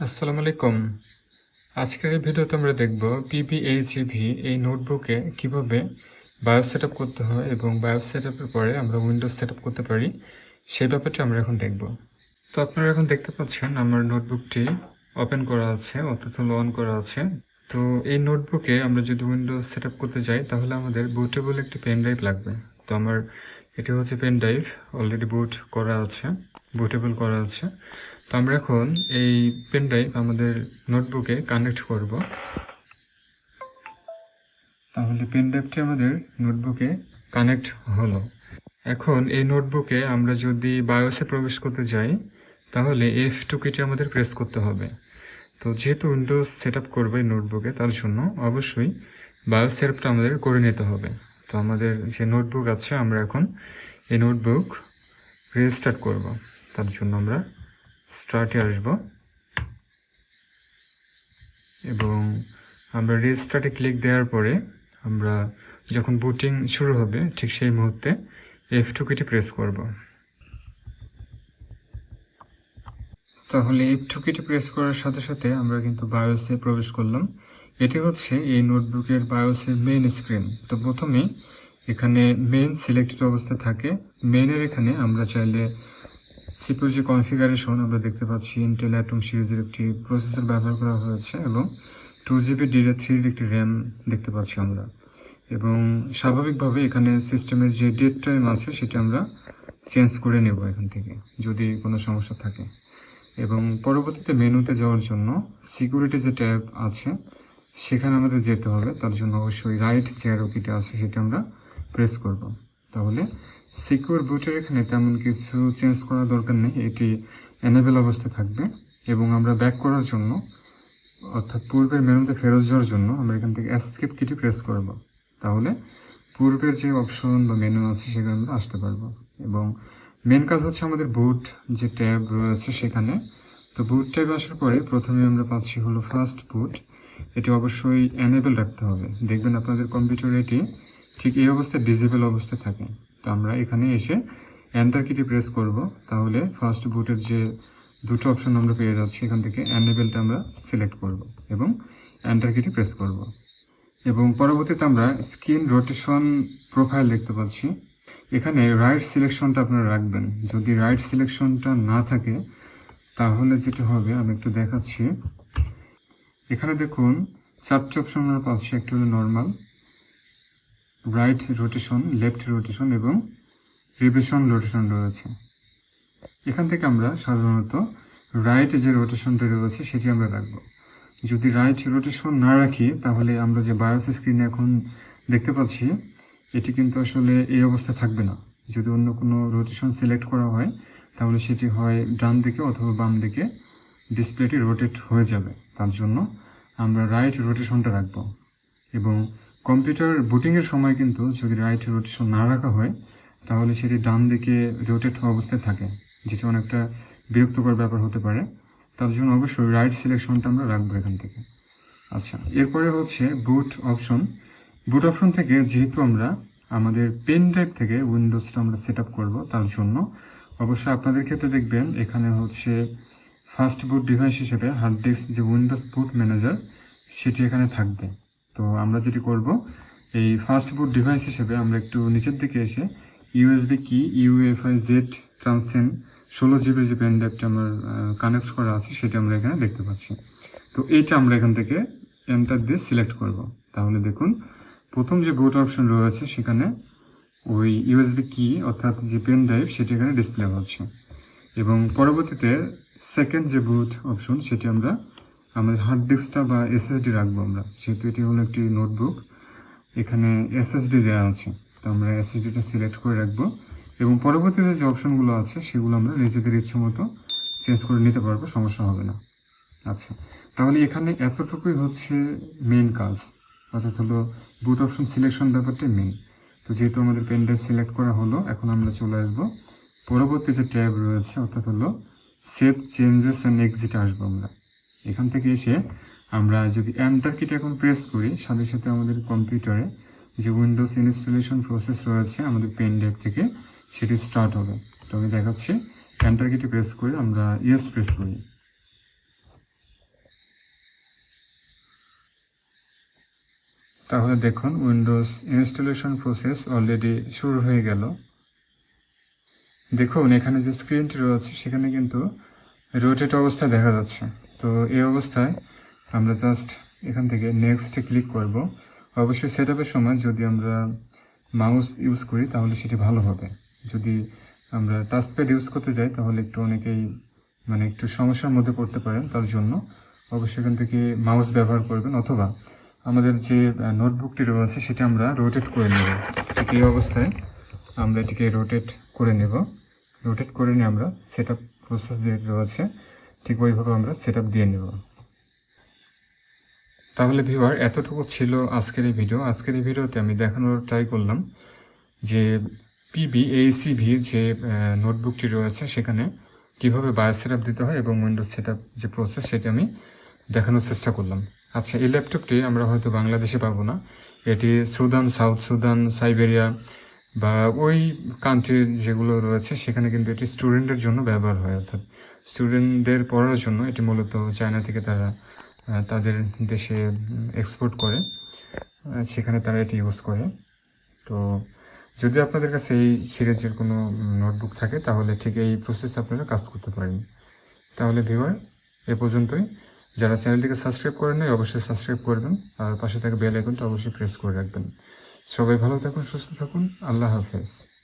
আসসালামু আলাইকুম। আজকের এই ভিডিওতে আমরা দেখব পিবিএইচইভি এই নোটবুকে কীভাবে বায়ো সেট করতে হয় এবং বায়ো সেট পরে আমরা উইন্ডোজ সেট করতে পারি, সেই ব্যাপারটা আমরা এখন দেখব। তো আপনারা এখন দেখতে পাচ্ছেন আমার নোটবুকটি ওপেন করা আছে, অর্থাৎ অন করা আছে। তো এই নোটবুকে আমরা যদি উইন্ডোজ সেট করতে যাই, তাহলে আমাদের বুটেবল একটি পেন ড্রাইভ লাগবে। তো আমার, এটি হচ্ছে পেন ড্রাইভ অলরেডি বুট করা আছে। বুটেবল করা আছে। তো আমরা এখন এই পেন ড্রাইভ আমাদের নোটবুকে কানেক্ট করব। তাহলে পেন ড্রাইভটি আমাদের নোটবুকে কানেক্ট হলো। এখন এই নোটবুকে আমরা যদি বায়োসে প্রবেশ করতে যাই, তাহলে এফ টু কিটি আমাদের প্রেস করতে হবে। তো যেহেতু উইন্ডোজ সেট আপ করবে নোটবুকে তার জন্য অবশ্যই বায়োস সেটআপটা আমাদের করে নিতে হবে। তো আমাদের যে নোটবুক আছে, আমরা এখন এই নোটবুক রেজিস্টার্ট করব। তার জন্য আমরা স্টার্টে আসব। এবং আমরা রেজিস্টার্টে ক্লিক দেওয়ার পরে আমরা যখন বুটিং শুরু হবে, ঠিক সেই মুহূর্তে এফ টু কিটি প্রেস করব। তাহলে এফ টু কিটি প্রেস করার সাথে সাথে আমরা কিন্তু বায়োসে প্রবেশ করলাম। এটি হচ্ছে এই নোটবুকের বায়োসের মেইন স্ক্রিন তো প্রথমে এখানে মেইন সিলেক্টেড অবস্থায় থাকে। মেইনের এখানে আমরা চাইলে সিপিউর যে কনফিগারেশন আমরা দেখতে পাচ্ছি ইন্টেল অ্যাটম সিরিজের একটি প্রসেসর ব্যবহার করা হয়েছে এবং টু জিবি ডিডি থ্রির একটি র্যাম দেখতে পাচ্ছি আমরা। এবং স্বাভাবিকভাবে এখানে সিস্টেমের যে ডেট টাইম আছে, সেটা আমরা চেঞ্জ করে নেব এখান থেকে, যদি কোনো সমস্যা থাকে। এবং পরবর্তীতে মেনুতে যাওয়ার জন্য সিকিউরিটি যে ট্যাব আছে, সেখানে আমাদের যেতে হবে। তার জন্য অবশ্যই রাইট যে রকিটা আছে, সেটা আমরা প্রেস করব। তাহলে সিকিউর বুটের এখানে তেমন কিছু চেঞ্জ করার দরকার নেই। এটি এনেবেল অবস্থায় থাকবে এবং আমরা ব্যাক করার জন্য, অর্থাৎ পূর্বের মেনুতে ফেরত যাওয়ার জন্য আমরা এখান থেকে এসকেপ কিটি প্রেস করব। তাহলে পূর্বের যে অপশন বা মেনু আছে সেখানে আমরা আসতে পারব। এবং মেন কাজ হচ্ছে আমাদের বুট যে ট্যাব রয়েছে সেখানে। তো বুট ট্যাবে আসার পরে প্রথমে আমরা পাচ্ছি হলো ফার্স্ট বুট এটি অবশ্যই এনেবেল রাখতে হবে। দেখবেন আপনাদের কম্পিউটারে এটি ঠিক এই অবস্থায় ডিজেবল অবস্থায় থাকে। তো আমরা এখানে এসে এন্টার কিটি প্রেস করব। তাহলে ফার্স্ট বুটের যে দুটো অপশন আমরা পেয়ে যাচ্ছি, এখান থেকে এনেবেলটা আমরা সিলেক্ট করব এবং এন্টার কিটি প্রেস করব। এবং পরবর্তীতে আমরা স্ক্রিন রোটেশন প্রোফাইল দেখতে পাচ্ছি। এখানে রাইট সিলেকশনটা আপনারা রাখবেন। যদি রাইট সিলেকশনটা না থাকে, তাহলে যেটা হবে, আমি একটু দেখাচ্ছি। এখানে দেখুন, চারটি অপশন আমরা পাচ্ছি। একটা হলো normal right rotation left rotation এবং রিভিশন রোটেশন রয়েছে। এখান থেকে আমরা সাধারণত রাইট যে রোটেশনটা রয়েছে সেটি আমরা রাখব। যদি রাইট রোটেশন না রাখি, তাহলে আমরা যে বায়োস স্ক্রিনে এখন দেখতে পাচ্ছি, এটি কিন্তু আসলে এই অবস্থায় থাকবে না। যদি অন্য কোনো রোটেশন সিলেক্ট করা হয়, তাহলে সেটি হয় ডান দিকে অথবা বাম দিকে ডিসপ্লেটি রোটেট হয়ে যাবে। তার জন্য আমরা রাইট রোটেশনটা রাখব এবং কম্পিউটার বুটিংয়ের সময় কিন্তু যদি রাইট রোটেশন না রাখা হয়, তাহলে সেটি ডান দিকে রোটেট হওয়া অবস্থায় থাকে, যেটি অনেকটা বিরক্তকর ব্যাপার হতে পারে। তার জন্য অবশ্যই রাইট সিলেকশনটা আমরা রাখব এখান থেকে। আচ্ছা এরপরে হচ্ছে বুট অপশন। বুট অপশন থেকে যেহেতু আমরা আমাদের পেন ড্রাইভ থেকে উইন্ডোজটা আমরা সেট আপ করব তার জন্য, অবশ্যই আপনাদের ক্ষেত্রে দেখবেন এখানে হচ্ছে ফার্স্ট বুট ডিভাইস হিসেবে হার্ড ডিস্ক যে উইন্ডোজ বুট ম্যানেজার, সেটি এখানে থাকবে। তো আমরা যেটি করব, এই ফার্স্ট বুট ডিভাইস হিসেবে আমরা একটু নিচের দিকে এসে ইউএসবি কি ইউএফআই জেড ট্রান্সেন ষোলো জিবির যে পেন ড্রাইভটা আমার কানেক্ট করা আছে, সেটা আমরা এখানে দেখতে পাচ্ছি। তো এইটা আমরা এখান থেকে এন্টার দিয়ে সিলেক্ট করব। তাহলে দেখুন, প্রথম যে বুট অপশন রয়েছে, সেখানে ওই ইউএসবি কি অর্থাৎ যে পেন ড্রাইভ সেটি এখানে ডিসপ্লে হচ্ছে। এবং পরবর্তীতে সেকেন্ড যে বুট অপশন সেটি আমরা আমাদের হার্ড ডিস্কটা বা এসএসডি রাখব আমরা সেহেতু এটি হলো একটি নোটবুক এখানে এসএসডি দেওয়া আছে। তো আমরা এসএসডিটা সিলেক্ট করে রাখব এবং পরবর্তীতে যে অপশনগুলো আছে, সেগুলো আমরা নিজেদের ইচ্ছে মতো চেঞ্জ করে নিতে পারব, সমস্যা হবে না। আচ্ছা তাহলে এখানে এতটুকুই হচ্ছে মেন কাজ, অর্থাৎ হলো বুট অপশন সিলেকশন ব্যাপারটা মেন তো যেহেতু আমাদের পেন ড্রাইভ সিলেক্ট করা হলো, এখন আমরা চলে আসব। পরবর্তী যে ট্যাব রয়েছে, অর্থাৎ হলো সেভ চেঞ্জেস অ্যান্ড এক্সিট আসব আমরা। এখান থেকে এসে আমরা যদি এন্টার কিটা এখন প্রেস করি, সাথে সাথে আমাদের কম্পিউটারে যে উইন্ডোজ ইনস্টলেশন প্রসেস রয়েছে আমাদের পেন ড্রাইভ থেকে, সেটি স্টার্ট হবে। তো আমি দেখাচ্ছি এন্টার কিটি প্রেস করে আমরা ইয়েস প্রেস করি। তাহলে দেখুন উইন্ডোজ ইনস্টলেশন প্রসেস অলরেডি শুরু হয়ে গেল। দেখুন, এখানে যে স্ক্রিনটি রয়েছে, সেখানে কিন্তু রোটেট অবস্থা দেখা যাচ্ছে। তো এই অবস্থায় আমরা জাস্ট এখান থেকে নেক্সটে ক্লিক করব। অবশ্যই সেট সময় যদি আমরা মাউস ইউজ করি, তাহলে সেটি ভালো হবে। যদি আমরা টাচপ্যাড ইউজ করতে যাই, তাহলে একটু অনেকেই মানে একটু সমস্যার মধ্যে পড়তে পারেন তার জন্য। অবশ্যই এখান থেকে মাউস ব্যবহার করবেন, অথবা আমাদের যে নোটবুকটি রয়েছে, সেটা আমরা রোটেট করে নেব। ঠিক এই অবস্থায় আমরা এটিকে রোটেট করে নেব। রোটেট করে নিয়ে আমরা সেট আপ প্রসেস যে রয়েছে ঠিক ওইভাবে আমরা সেট দিয়ে নেব। তাহলে ভিউয়ার এতটুকু ছিল আজকের এই ভিডিও আজকের এই ভিডিওতে আমি দেখানোর ট্রাই করলাম যে পিবি এইসিভি যে নোটবুকটি রয়েছে সেখানে কীভাবে বায়ো সেট দিতে হয় এবং উইন্ডোজ সেট যে প্রসেস সেটি আমি দেখানোর চেষ্টা করলাম। আচ্ছা এই ল্যাপটপটি আমরা হয়তো বাংলাদেশে পাবো না। এটি সুদান সাউথ সুদান সাইবেরিয়া বা ওই কান্ট্রি যেগুলো রয়েছে, সেখানে কিন্তু এটি স্টুডেন্টের জন্য ব্যবহার হয়। অর্থাৎ স্টুডেন্টদের পড়ার জন্য এটি মূলত চায়না থেকে তারা তাদের দেশে এক্সপোর্ট করে সেখানে তারা এটি ইউজ করে। তো যদি আপনাদের কাছে এই সিরিজের কোনো নোটবুক থাকে, তাহলে ঠিক এই প্রসেস আপনারা কাজ করতে পারেন। তাহলে ভিউয়ার এ পর্যন্তই। যারা চ্যানেলটিকে সাবস্ক্রাইব করেন নাই অবশ্যই সাবস্ক্রাইব করবেন। আর পাশে থাকা বেল আইকনটা অবশ্যই প্রেস করে রাখবেন। সবাই ভালো থাকুন, সুস্থ থাকুন। আল্লাহ হাফেজ।